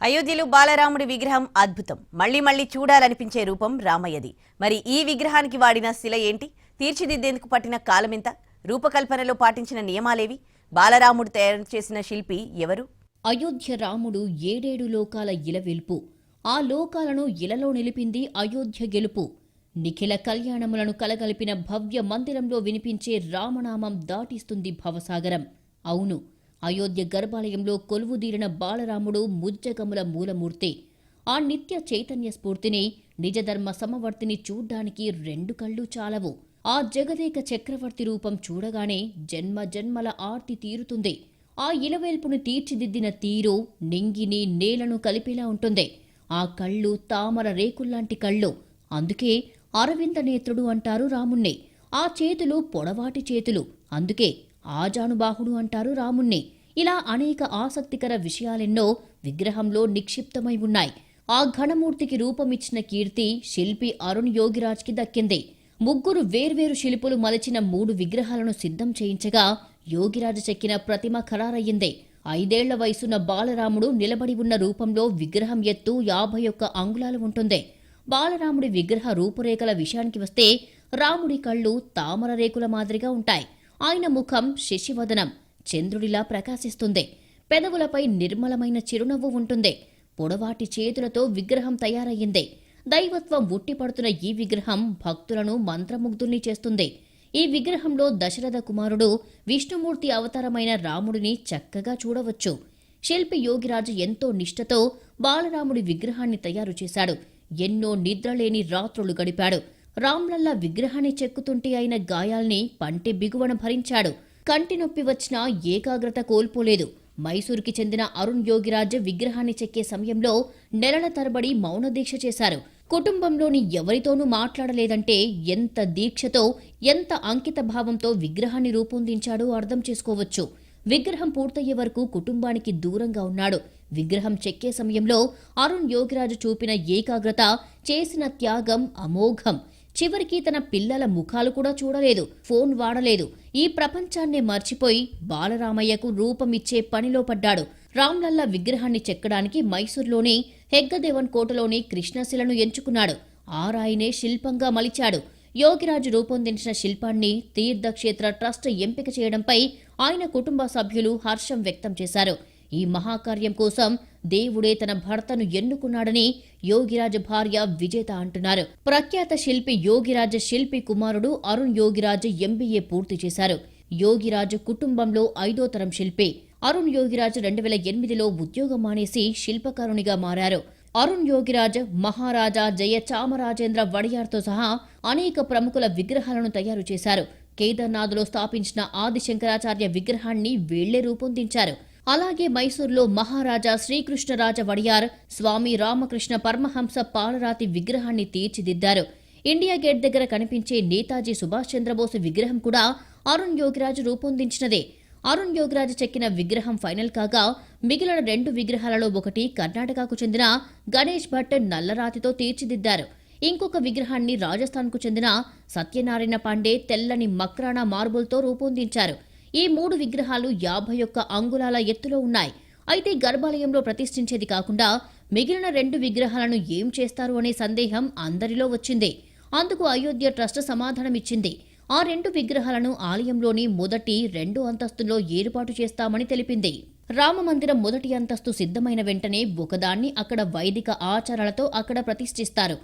అయోధ్యలో బాలరాముడి విగ్రహం అద్భుతం. మళ్ళీ మళ్ళీ చూడాలనిపించే రూపం రామయ్యది. మరి ఈ విగ్రహానికి వాడిన శిల ఏంటి? తీర్చిదిద్దేందుకు పట్టిన కాలమెంత రూపకల్పనలో పాటించిన నియమాలేవి? బాలరాముడు తయారు చేసిన శిల్పి ఎవరు? అయోధ్య రాముడు ఏడేడు లోకాల ఇలవెల్పు ఆ లోకాలను ఇలలో నిలిపింది అయోధ్య గెలుపు. నిఖిల కళ్యాణములను కలగలిపిన భవ్య మందిరంలో వినిపించే రామనామం దాటిస్తుంది భవసాగరం. అవును అయోధ్య గర్భాలయంలో కొలువుదీరిన బాలరాముడు ముజ్జగముల మూలమూర్తి. ఆ నిత్య చైతన్య స్ఫూర్తిని నిజధర్మ సమవర్తిని చూడ్డానికి రెండు కళ్ళు చాలవు. ఆ జగదేక చక్రవర్తి రూపం చూడగానే జన్మ జన్మల ఆర్తి తీరుతుంది. ఆ ఇలవేల్పును తీర్చిదిద్దిన తీరు నింగిని నేలను కలిపేలా ఉంటుంది. ఆ కళ్ళు తామర రేకుల్లాంటి కళ్ళు. అందుకే అరవింద నేత్రుడు అంటారు రాముణ్ణి. ఆ చేతులు పొడవాటి చేతులు. అందుకే ఆజానుబాహుడు అంటారు రాముణ్ణి. ఇలా అనేక ఆసక్తికర విషయాలెన్నో విగ్రహంలో నిక్షిప్తమై ఉన్నాయి. ఆ ఘనమూర్తికి రూపమిచ్చిన కీర్తి శిల్పి అరుణ్ యోగిరాజ్కి దక్కింది. ముగ్గురు వేర్వేరు శిల్పులు మలచిన మూడు విగ్రహాలను సిద్ధం చేయించగా యోగిరాజు చెక్కిన ప్రతిమ ఖరారయ్యింది. ఐదేళ్ళ వయసున్న బాలరాముడు నిలబడి ఉన్న రూపంలో విగ్రహం ఎత్తు యాభై ఒక్క అంగుళాలు ఉంటుంది. బాలరాముడి విగ్రహ రూపురేఖల విషయానికి వస్తే రాముడి కళ్ళు తామర రేకుల మాదిరిగా ఉంటాయి. ఆయన ముఖం శశివదనం. చంద్రుడిలా ప్రకాశిస్తుంది. పెదవులపై నిర్మలమైన చిరునవ్వు ఉంటుంది. పొడవాటి చేతులతో విగ్రహం తయారయ్యింది. దైవత్వం ఉట్టిపడుతున్న ఈ విగ్రహం భక్తులను మంత్రముగ్ధుల్ని చేస్తుంది. ఈ విగ్రహంలో దశరథ కుమారుడు విష్ణుమూర్తి అవతారమైన రాముడిని చక్కగా చూడవచ్చు. శిల్పి యోగిరాజు ఎంతో నిష్ఠతో బాలరాముడి విగ్రహాన్ని తయారు చేశాడు. ఎన్నో నిద్రలేని రాత్రులు గడిపాడు. రామ్లల్లా విగ్రహాన్ని చెక్కుతుంటే అయిన గాయాల్ని పంటి బిగువన భరించాడు. కంటి నొప్పి వచ్చినా ఏకాగ్రత కోల్పోలేదు. మైసూరుకి చెందిన అరుణ్ యోగిరాజ్ విగ్రహాన్ని చెక్కే సమయంలో నెలల తరబడి మౌన దీక్ష చేశారు. కుటుంబంలోని ఎవరితోనూ మాట్లాడలేదంటే ఎంత దీక్షతో ఎంత అంకిత భావంతో విగ్రహాన్ని రూపొందించాడో అర్థం చేసుకోవచ్చు. విగ్రహం పూర్తయ్యే వరకు కుటుంబానికి దూరంగా ఉన్నాడు. విగ్రహం చెక్కే సమయంలో అరుణ్ యోగిరాజు చూపిన ఏకాగ్రత చేసిన త్యాగం అమోఘం. చివరికి తన పిల్లల ముఖాలు కూడా చూడలేదు ఫోన్ వాడలేదు. ఈ ప్రపంచాన్నే మర్చిపోయి బాలరామయ్యకు రూపమిచ్చే పనిలో పడ్డాడు. రామ్లల్లా విగ్రహాన్ని చెక్కడానికి మైసూర్లోని హెగ్గదేవన్ కోటలోని కృష్ణశిలను ఎంచుకున్నాడు. ఆ శిల్పంగా మలిచాడు. యోగిరాజు రూపొందించిన శిల్పాన్ని తీర్థక్షేత్ర ట్రస్ట్ ఎంపిక చేయడంపై ఆయన కుటుంబ సభ్యులు హర్షం వ్యక్తం చేశారు. ఈ మహాకార్యం కోసం దేవుడే తన భర్తను ఎన్నుకున్నాడని యోగిరాజ భార్య విజేత అంటున్నారు. ప్రఖ్యాత శిల్పి యోగిరాజ శిల్పి కుమారుడు అరుణ్ యోగిరాజ ఎంబీఏ పూర్తి చేశారు. యోగిరాజు కుటుంబంలో ఐదో తరం శిల్పి. అరుణ్ యోగిరాజు రెండు వేల ఎనిమిదిలో ఉద్యోగం మానేసి శిల్పకారునిగా మారారు. అరుణ్ యోగిరాజ్ మహారాజా జయ చామరాజేంద్ర వడియార్తో సహా అనేక ప్రముఖుల విగ్రహాలను తయారు చేశారు. కేదార్నాథ్లో స్థాపించిన ఆదిశంకరాచార్య విగ్రహాన్ని వీళ్ళే రూపొందించారు. అలాగే మైసూర్లో మహారాజా శ్రీకృష్ణరాజ వడియార్ స్వామి రామకృష్ణ పరమహంస పాలరాతి విగ్రహాన్ని తీర్చిదిద్దారు. ఇండియా గేట్ దగ్గర కనిపించే నేతాజీ సుభాష్ చంద్రబోస్ విగ్రహం కూడా అరుణ్ యోగిరాజు రూపొందించినదే. అరుణ్ యోగిరాజు చెక్కిన విగ్రహం ఫైనల్ కాగా మిగిలిన రెండు విగ్రహాలలో ఒకటి కర్ణాటకకు చెందిన గణేష్ భట్ నల్లరాతితో తీర్చిదిద్దారు. ఇంకొక విగ్రహాన్ని రాజస్థాన్కు చెందిన సత్యనారాయణ పాండే తెల్లని మక్రానా మార్బుల్తో రూపొందించారు. ఈ మూడు విగ్రహాలు యాభై ఒక్క అంగుళాల ఎత్తులో ఉన్నాయి. అయితే గర్భాలయంలో ప్రతిష్ఠించేది కాకుండా మిగిలిన రెండు విగ్రహాలను ఏం చేస్తారు అనే సందేహం అందరిలో వచ్చింది. అందుకు అయోధ్య ట్రస్ట్ సమాధానమిచ్చింది ఆ రెండు విగ్రహాలను ఆలయంలోని మొదటి రెండు అంతస్తులో ఏర్పాటు చేస్తామని తెలిపింది. రామమందిరం మొదటి అంతస్తు సిద్ధమైన వెంటనే ఒకదాన్ని అక్కడ వైదిక ఆచారాలతో అక్కడ ప్రతిష్ఠిస్తారు.